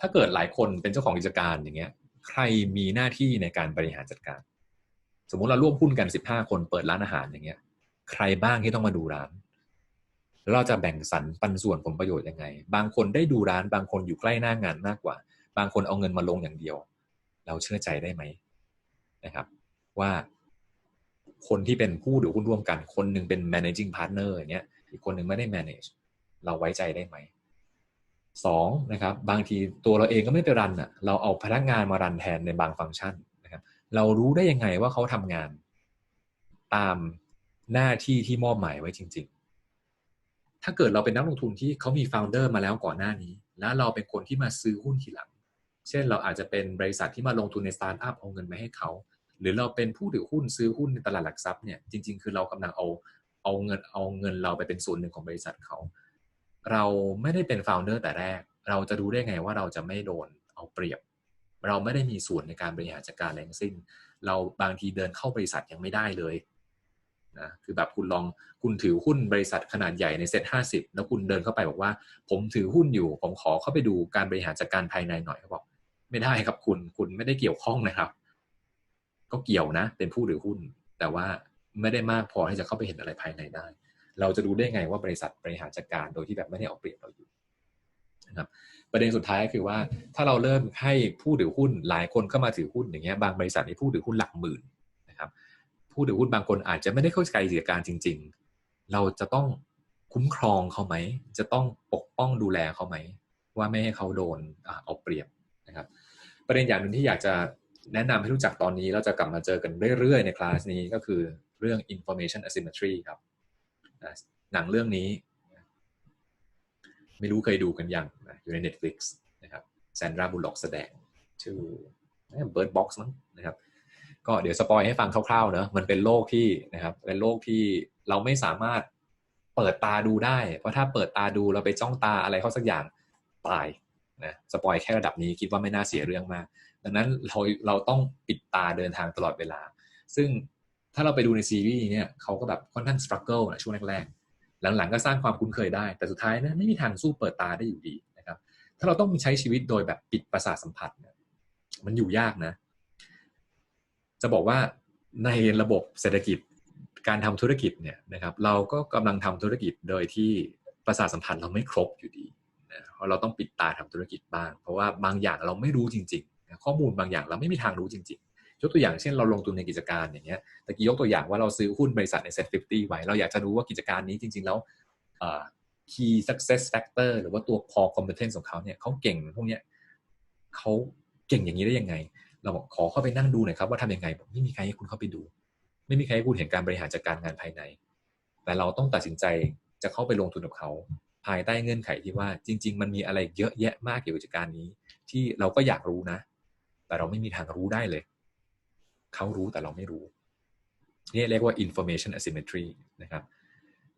ถ้าเกิดหลายคนเป็นเจ้าของกิจการอย่างเงี้ย ใครมีหน้าที่ในการบริหารจัดการ สมมุติเราร่วมหุ้นกันสิบห้าคนเปิดร้านอาหารอย่างเงี้ย ใครบ้างที่ต้องมาดูร้านเราจะแบ่งสรรปันส่วนผลประโยชน์ยังไง บางคนได้ดูร้าน บางคนอยู่ใกล้หน้างานมากกว่า บางคนเอาเงินมาลงอย่างเดียว เราเชื่อใจได้ไหมนะครับ ว่าคนที่เป็นผู้ถือหุ้นร่วมกัน คนหนึ่งเป็น managing partner อย่างเงี้ย อีกคนหนึ่งไม่ได้ manage เราไว้ใจได้ไหม สองนะครับบางทีตัวเราเองก็ไม่ไปรันอะเราเอาพนักงานมารันแทนในบางฟังก์ชันนะครับเรารู้ได้ยังไงว่าเขาทำงาน ตามหน้าที่ที่มอบหมายไว้จริง ๆ ถ้าเกิดเราเป็นนักลงทุนที่เขามีโฟลเดอร์มาแล้วก่อนหน้านี้ แล้วเราเป็นคนที่มาซื้อหุ้นทีหลัง เช่นเราอาจจะเป็นบริษัทที่มาลงทุนในสตาร์ทอัพเอาเงินมาให้เขา หรือเราเป็นผู้ถือหุ้นซื้อหุ้นในตลาดหลักทรัพย์เนี่ยจริง ๆ คือเรากำลังเอาเอาเงินเอาเงินเราไปเป็นส่วนหนึ่งของบริษัทเขา เราไม่ได้เป็นโฟลเดอร์แต่แรก เราจะรู้ได้ไงว่าเราจะไม่โดนเอาเปรียบ เราไม่ได้มีส่วนในการบริหารจัดการอะไรทั้งสิ้น เราบางทีเดินเข้าบริษัทยังไม่ได้เลยนะคือแบบคุณลองคุณถือหุ้นบริษัทขนาดใหญ่ในเซ็ตห้าสิบแล้วคุณเดินเข้าไปบอกว่า ผมถือหุ้นอยู่ ผมขอเข้าไปดูการบริหารจัดการภายในหน่อยเขาบอก ไม่ได้ครับคุณคุณไม่ได้เกี่ยวข้องนะครับ ก็เกี่ยวนะ เป็นผู้ถือหุ้น แต่ว่าไม่ได้มากพอที่จะเข้าไปเห็นอะไรภายในได้ เราจะรู้ได้ไงว่าบริษัทบริหารจัดการโดยที่แบบไม่ได้เอาเปรียบเราอยู่นะครับประเด็นสุดท้ายก็คือว่าถ้าเราเริ่มให้ผู้ถือหุ้นหลายคนเข้ามาถือหุ้นอย่างเงี้ยบางบริษัทมีผู้ถือหุ้นหลักหมื่นนะครับผู้ถือหุ้นบางคนอาจจะไม่ได้เข้าใจกิจการจริง ๆ เราจะต้องคุ้มครองเขาไหม จะต้องปกป้องดูแลเขาไหม ว่าไม่ให้เขาโดนเอาเปรียบนะครับ ประเด็นอย่างหนึ่งที่อยากจะแนะนำให้รู้จักตอนนี้ เราจะกลับมาเจอกันเรื่อยๆ ในคลาสนี้ก็คือเรื่อง information asymmetry ครับ หนังเรื่องนี้ ไม่รู้เคยดูกันยังอยู่ใน Netflix นะครับแซนดราบุลล็อกแสดงชื่อ Bird Box มั้งนะครับ ก็เดี๋ยวสปอยให้ฟังคร่าวๆเนอะมันเป็นโลกที่นะครับ เป็นโลกที่เราไม่สามารถเปิดตาดูได้ เพราะถ้าเปิดตาดูเราไปจ้องตาอะไรเขาสักอย่างตายนะสปอยแค่ระดับนี้คิดว่าไม่น่าเสียเรื่องมาก ดังนั้นเราเราต้องปิดตาเดินทางตลอดเวลา ซึ่ง ถ้าเราไปดูในซีรีส์เนี่ยเขาก็แบบค่อนข้างสครัลเกิลนะช่วงแรกๆ หลังๆ ก็สร้างความคุ้นเคยได้ แต่สุดท้ายนะไม่มีทางสู้เปิดตาได้อยู่ดีนะครับ ถ้าเราต้องใช้ชีวิตโดยแบบปิดประสาทสัมผัสเนี่ยมันอยู่ยากนะ จะบอกว่าในระบบเศรษฐกิจการทำธุรกิจเนี่ยนะครับ เราก็กำลังทำธุรกิจโดยที่ประสาทสัมผัสเราไม่ครบอยู่ดีนะเพราะเราต้องปิดตาทำธุรกิจบ้าง เพราะว่าบางอย่างเราไม่รู้จริงๆ ข้อมูลบางอย่างเราไม่มีทางรู้จริงๆ ยกตัวอย่างเช่นเราลงทุนในกิจการอย่างเงี้ยตะกี้ยกตัวอย่างว่าเราซื้อหุ้นบริษัทในเซ็ตฟิฟตี้ไว้ เราอยากจะรู้ว่ากิจการนี้จริง ๆ แล้ว key success factor หรือว่าตัว core competence ของเขาเนี่ยเขาเก่งพวกเนี้ยเขาเก่งอย่างนี้ได้ยังไง เราบอกขอเข้าไปนั่งดูหน่อยครับว่าทำยังไงบอกไม่มีใครให้คุณเข้าไปดู ไม่มีใครให้คุณเห็นการบริหารจัดการงานภายใน แต่เราต้องตัดสินใจจะเข้าไปลงทุนกับเขาภายใต้เงื่อนไขที่ว่าจริง ๆ มันมีอะไรเยอะแยะมากเกี่ยวกับกิจการนี้ ที่เราก็อยากรู้นะ แต่เราไม่มีทางรู้ได้เลย เขารู้แต่เราไม่รู้ นี่เรียกว่า information asymmetry นะครับ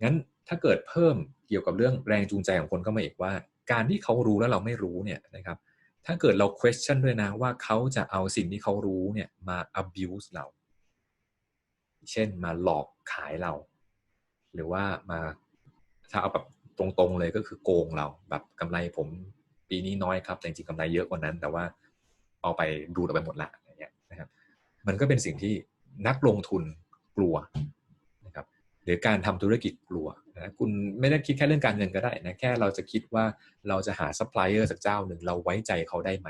งั้นถ้าเกิดเพิ่มเกี่ยวกับเรื่องแรงจูงใจของคนเข้ามาอีกว่า การที่เขารู้แล้วเราไม่รู้เนี่ยนะครับ ถ้าเกิดเรา question ด้วยนะว่าเขาจะเอาสิ่งที่เขารู้เนี่ยมา abuse เรา เช่นมาหลอกขายเรา หรือว่ามาถ้าเอาแบบตรงๆเลยก็คือโกงเราแบบกำไรผมปีนี้น้อยครับ แต่จริงๆกำไรเยอะกว่านั้น แต่ว่าเอาไปดูดออกไปหมดละ มันก็เป็นสิ่งที่นักลงทุนกลัวนะครับหรือการทำธุรกิจกลัวนะคุณไม่ได้คิดแค่เรื่องการเงินก็ได้นะแค่เราจะคิดว่าเราจะหาซัพพลายเออร์จากเจ้าหนึ่งเราไว้ใจเขาได้ไหม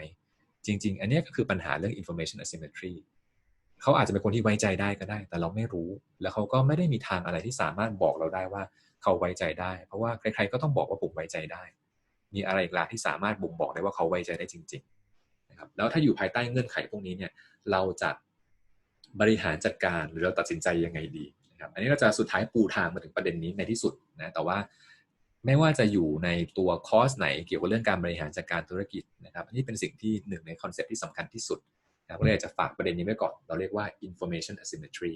จริง ๆ อันนี้ก็คือปัญหาเรื่อง information asymmetry เขาอาจจะเป็นคนที่ไว้ใจได้ก็ได้ แต่เราไม่รู้ แล้วเขาก็ไม่ได้มีทางอะไรที่สามารถบอกเราได้ว่าเขาไว้ใจได้ เพราะว่าใครๆก็ต้องบอกว่าผมไว้ใจได้ มีอะไรอีกล่ะที่สามารถบ่งบอกได้ว่าเขาไว้ใจได้จริง ๆ นะครับ แล้วถ้าอยู่ภายใต้เงื่อนไขพวกนี้เนี่ย เราจะ บริหารจัดการหรือเราตัดสินใจยังไงดีนะครับอันนี้ก็จะสุดท้ายปูทางมาถึงประเด็นนี้ในที่สุดนะแต่ว่าไม่ว่าจะอยู่ในตัวคอร์สไหนเกี่ยวกับเรื่องการบริหารจัดการธุรกิจนะครับอันนี้เป็นสิ่งที่หนึ่งในคอนเซ็ปที่สำคัญที่สุดนะก็เลยจะฝากประเด็นนี้ไว้ก่อน เราเรียกว่า information asymmetry